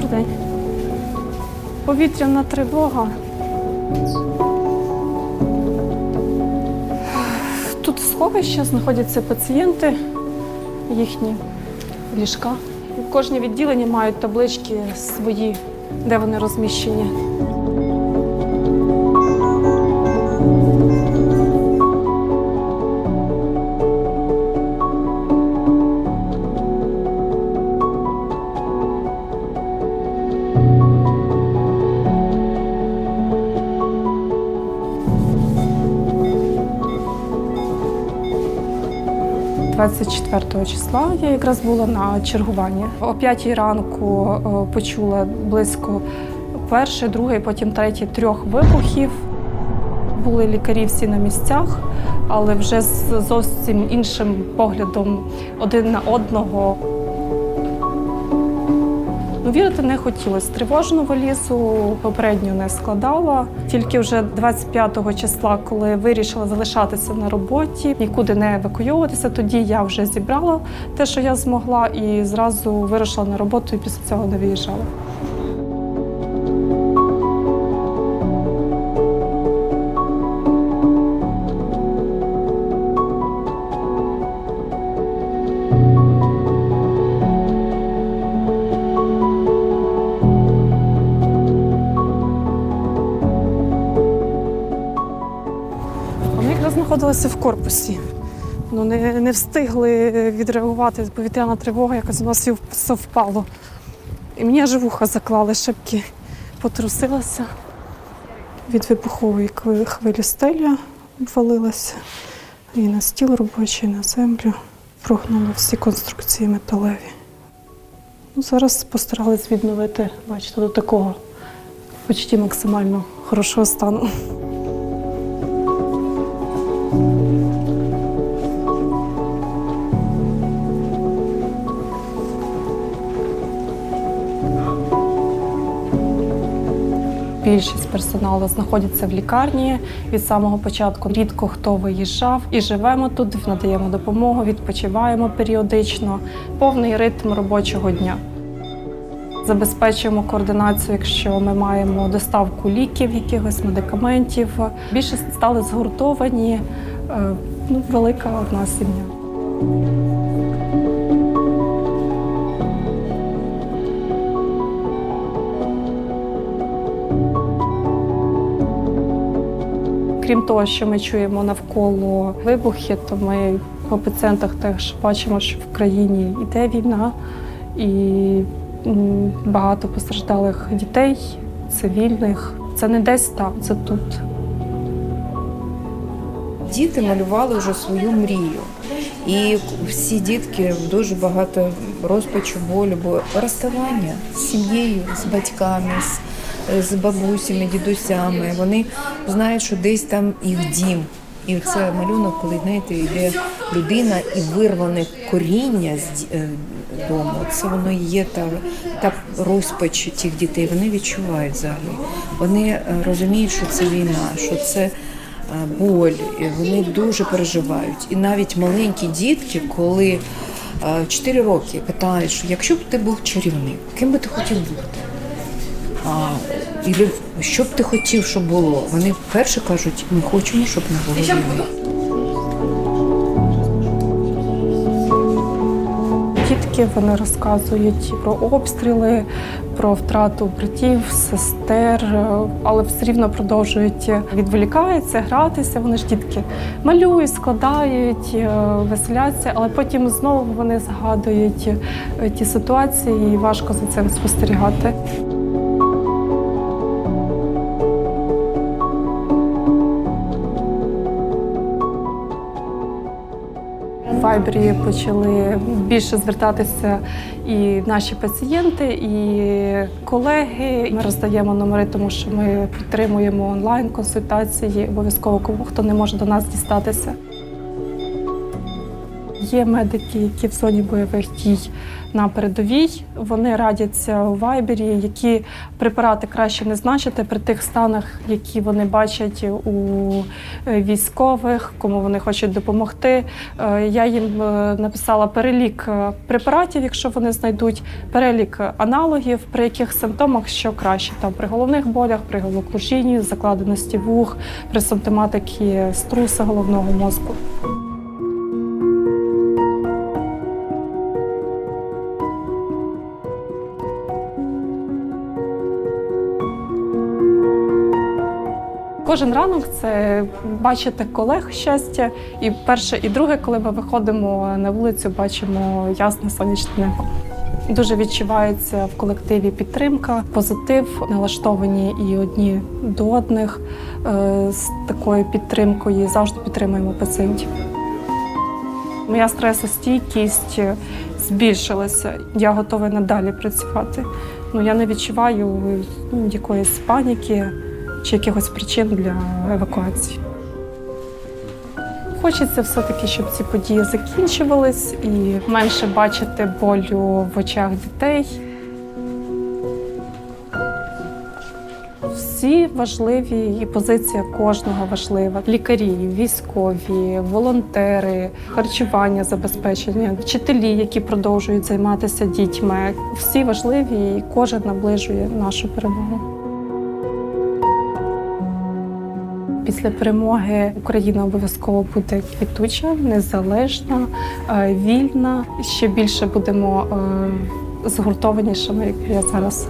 Добрий. Повітряна тривога. Тут сховище знаходяться пацієнти, їхні ліжка. В кожній відділенні мають таблички свої, де вони розміщені. 24 числа я якраз була на чергуванні. О 5 ранку почула близько перший, другий, потім третій трьох вибухів. Були лікарі всі на місцях, але вже з зовсім іншим поглядом один на одного. Ну, вірити не хотілося. Тривожну валізу попередньо не складала. Тільки вже 25-го числа, коли вирішила залишатися на роботі, нікуди не евакуюватися, тоді я вже зібрала те, що я змогла, і зразу вирушила на роботу і після цього не виїжджала. Вони якраз знаходилися в корпусі. Ну, не, не встигли відреагувати. Повітряна тривога, якось у нас всі все впало. І мені аж вуха заклали, шибки потрусилася. Від вибухової хвилі стеля обвалилася. І на стіл робочий, і на землю. Прогнуло всі конструкції металеві. Ну, зараз постарались відновити, бачите, до такого почти максимально хорошого стану. Більшість персоналу знаходиться в лікарні від самого початку. Рідко хто виїжджав і живемо тут, надаємо допомогу, відпочиваємо періодично. Повний ритм робочого дня. Забезпечуємо координацію, якщо ми маємо доставку ліків, якихось медикаментів. Більше стали згуртовані. Е, Ну, велика одна сім'я. Крім того, що ми чуємо навколо вибухи, то ми в пацієнтах теж бачимо, що в країні йде війна, і багато постраждалих дітей, цивільних. Це не десь там, це тут. Діти малювали вже свою мрію. І всі дітки дуже багато розпачу, болю, бо розставання з сім'єю, з батьками, з, з бабусями, дідусями. Вони знають, що десь там їх дім. І це малюнок, коли знаєте, йде людина і вирване коріння з е, дому. Це воно є та, та розпач тих дітей. Вони відчувають взагалі. Вони е, розуміють, що це війна, що це боль. І вони дуже переживають. І навіть маленькі дітки, коли е, 4 роки питають, що якщо б ти був чарівник, ким би ти хотів бути? А, і що б ти хотів, щоб було? Вони вперше кажуть, ми хочемо, щоб не було війни. Дітки вони розказують про обстріли, про втрату братів, сестер, е, але все рівно продовжують відволікаються, гратися. Вони ж дітки малюють, складають, е, веселяться, але потім знову вони згадують е, ті ситуації, і важко за цим спостерігати. Вайбері почали більше звертатися і наші пацієнти, і колеги. Ми роздаємо номери, тому що ми підтримуємо онлайн консультації. Обов'язково кому хто не може до нас дістатися. Є медики, які в зоні бойових дій на передовій. Вони радяться у вайбері, які препарати краще не значити при тих станах, які вони бачать у е, військових, кому вони хочуть допомогти. Е, Я їм е, написала перелік препаратів, якщо вони знайдуть, перелік аналогів, при яких симптомах що краще, там при головних болях, при головокружінні, закладеності вух, при симптоматиці струса головного мозку. Кожен ранок це бачити колег щастя. І перше, і друге, коли ми виходимо на вулицю, бачимо ясне сонячне небо. Дуже відчувається в колективі підтримка, позитив, налаштовані і одні до одних е, з такою підтримкою. Завжди підтримуємо пацієнтів. Моя стресостійкість збільшилася. Я готова надалі працювати. Ну я не відчуваю ну, якоїсь паніки чи якихось причин для евакуації. Хочеться все-таки, щоб ці події закінчувались і менше бачити болю в очах дітей. Всі важливі і позиція кожного важлива. Лікарі, військові, волонтери, харчування, забезпечення, вчителі, які продовжують займатися дітьми. Всі важливі, і кожен наближує нашу перемогу. Після перемоги Україна обов'язково буде квітуча, незалежна, е, вільна. Ще більше будемо е, згуртованішими, як я зараз.